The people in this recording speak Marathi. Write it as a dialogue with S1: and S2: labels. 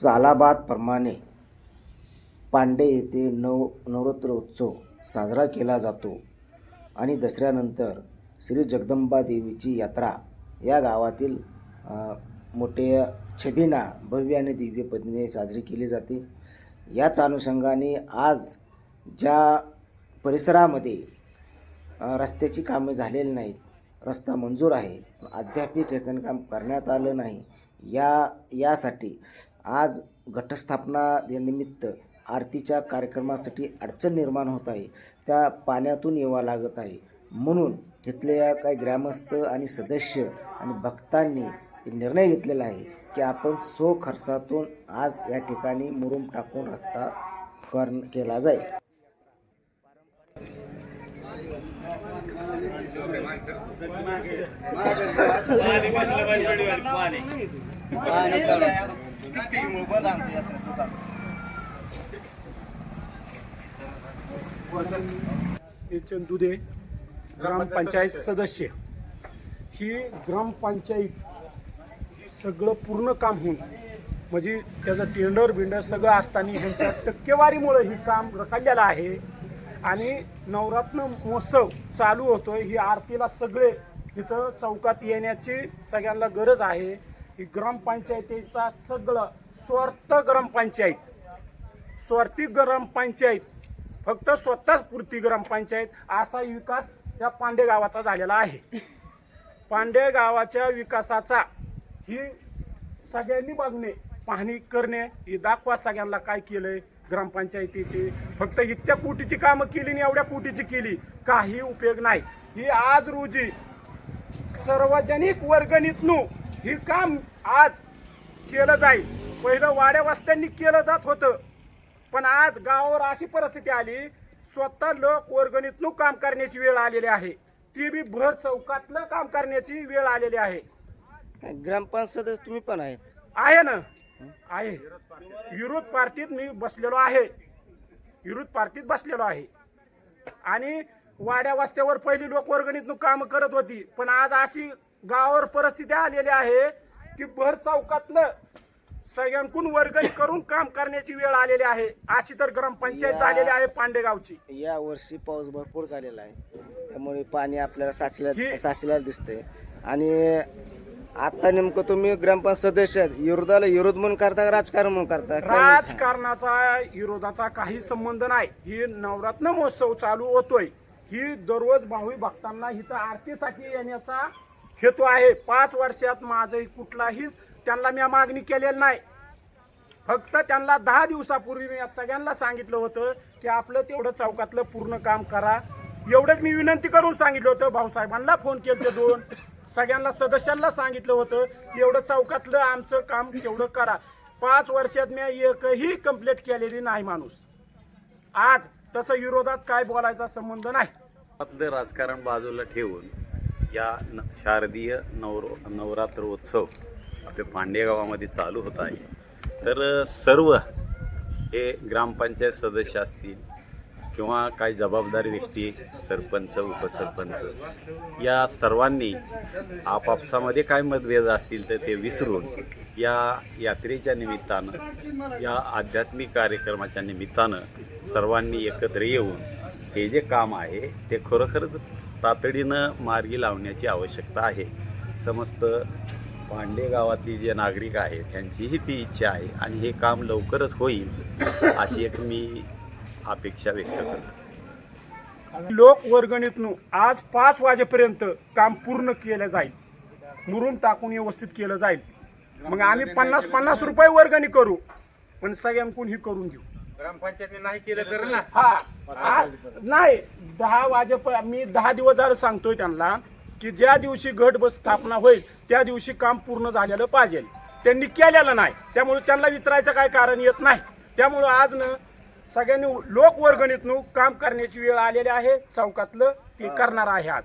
S1: सालाबादप्रमाणे पांडे येथे नव नवरात्र उत्सव साजरा केला जातो आणि दसऱ्यानंतर श्री जगदंबा देवीची यात्रा या गावातील मोठे मोठ्या छबिना भव्य आणि दिव्य पद्धतीने साजरी केली जाते. याच अनुषंगाने आज ज्या परिसरामध्ये रस्त्याची कामे झालेली नाहीत रस्ता मंजूर आहे पण ठेकणकाम करण्यात आलं नाही या यासाठी आज घटस्थापना निमित्त आरतीच्या कार्यक्रमासाठी अडचण निर्माण होत आहे. त्या पाण्यातून येवा लागत आहे. म्हणून तिथल्या काही ग्रामस्थ आणि सदस्य आणि भक्तांनी एक निर्णय घेतलेला आहे की आपण सो खर्चातून आज या ठिकाणी मुरुम टाकून रस्ता कर केला जाईल.
S2: दुधे ग्रामपंचायत सदस्य. ही ग्रामपंचायत ही सगळं पूर्ण काम होऊन म्हणजे त्याचं टेंडर बिंडर सगळं असताना ह्यांच्या टक्केवारीमुळे हे काम रखडलेलं आहे. आणि नवरात्र महोत्सव चालू होतोय ही आरतीला सगळे इथं चौकात येण्याची सगळ्यांना गरज आहे. ही ग्रामपंचायतीचा सगळं स्वार्थ ग्रामपंचायत. स्वार्थी ग्रामपंचायत. फक्त स्वतःच पुरती ग्रामपंचायत असा विकास या पांडे गावाचा झालेला आहे. पांडे गावाच्या विकासाचा ही सगळ्यांनी बघणे पाहणी करणे हे दाखवा सगळ्यांना काय केलंय ग्रामपंचायतीची. फक्त इतक्या कोटीची कामं केली आणि एवढ्या कोटीची केली काही उपयोग नाही. ही आज रोजी सार्वजनिक वर्गणीतून ही काम आज केलं जाईल. पहिलं वाड्या वस्त्यांनी केलं जात होतं. पण आज गावावर अशी परिस्थिती आली स्वतः लोक वर्गणीतून काम करण्याची वेळ आलेली आहे. ती बी भर चौकातलं काम करण्याची वेळ आलेली आहे.
S1: ग्रामपंचायत सदस्य तुम्ही पण आहे.
S2: आहे ना? आहे. विरोध पार्टीत मी बसलेलो आहे. विरोध पार्टीत बसलेलो आहे. आणि वाड्या वस्त्यावर पहिली लोक वर्गणीतून काम करत होती. पण आज अशी गावावर परिस्थिती आलेली आहे की भर चौकातलं सगळ्यांकून वर्गणी करून काम करण्याची वेळ आलेली आहे. अशी तर ग्रामपंचायत झालेली आहे पांडेगावची.
S1: या वर्षी पाऊस भरपूर झालेला आहे. त्यामुळे पाणी आपल्याला साचल्या साचलेलं दिसतंय. आणि आता नेमकं तुम्ही ग्रामपंचायत सदस्य आहेत. विरोधाला विरोध म्हणून करता राजकारण म्हणून करता?
S2: राजकारणाचा विरोधाचा काही संबंध नाही. ही नवरात्र महोत्सव चालू होतोय. ही दररोज भावी भक्तांना इथं आरतीसाठी येण्याचा हेतू आहे. पाच वर्षात माझंही कुठलाही त्यांना मी मागणी केलेली नाही. फक्त त्यांना दहा दिवसापूर्वी मी या सगळ्यांना सांगितलं होतं की आपलं तेवढं चौकातलं पूर्ण काम करा. एवढंच मी विनंती करून सांगितलं होतं. भाऊसाहेबांना फोन केले दोन. सगळ्यांना सदस्यांना सांगितलं होतं की एवढं चौकातलं आमचं काम तेवढं करा. पाच वर्षात मी एकही कंप्लीट केलेली नाही माणूस. आज तसं विरोधात काय बोलायचा संबंध नाही.
S3: आपलं राजकारण बाजूला ठेवून या न शारदीय नवर नवरात्रोत्सव आपल्या पांडे गावामध्ये चालू होत आहे. तर सर्व हे ग्रामपंचायत सदस्य असतील किंवा काही जबाबदार व्यक्ती सरपंच उपसरपंच या सर्वांनी आपापसामध्ये काय मतभेद असतील तर ते विसरून या यात्रेच्या निमित्तानं या आध्यात्मिक कार्यक्रमाच्या निमित्तानं सर्वांनी एकत्र येऊन हे जे काम आहे ते खरोखरच तातडीनं मार्गी लावण्याची आवश्यकता आहे. समस्त पांडे गावातील जे नागरिक आहेत त्यांचीही ती इच्छा आहे आणि हे काम लवकरच होईल अशी एक मी अपेक्षा व्यक्त करतो.
S2: लोक वर्गणीतून आज पाच वाजेपर्यंत काम पूर्ण केलं जाईल. मुरून टाकून व्यवस्थित केलं जाईल. मग आम्ही पन्नास पन्नास रुपये वर्गणी करू. पण सगळ्यांकून ही करून घेऊ.
S4: ग्रामपंचायतने नाही केलं तर ना?
S2: हा. आ- नाही दहा वाजेपर्यंत मी दहा दिवस झालं सांगतोय त्यांना की ज्या दिवशी गट बस स्थापना होईल त्या दिवशी काम पूर्ण झालेलं पाहिजे. त्यांनी केलेलं नाही. त्यामुळे त्यांना विचारायचं काय कारण येत नाही. त्यामुळं आज न सगळ्यांनी लोक वर्गणीतून काम करण्याची वेळ आलेली आहे. चौकातलं ते करणार आहे आज.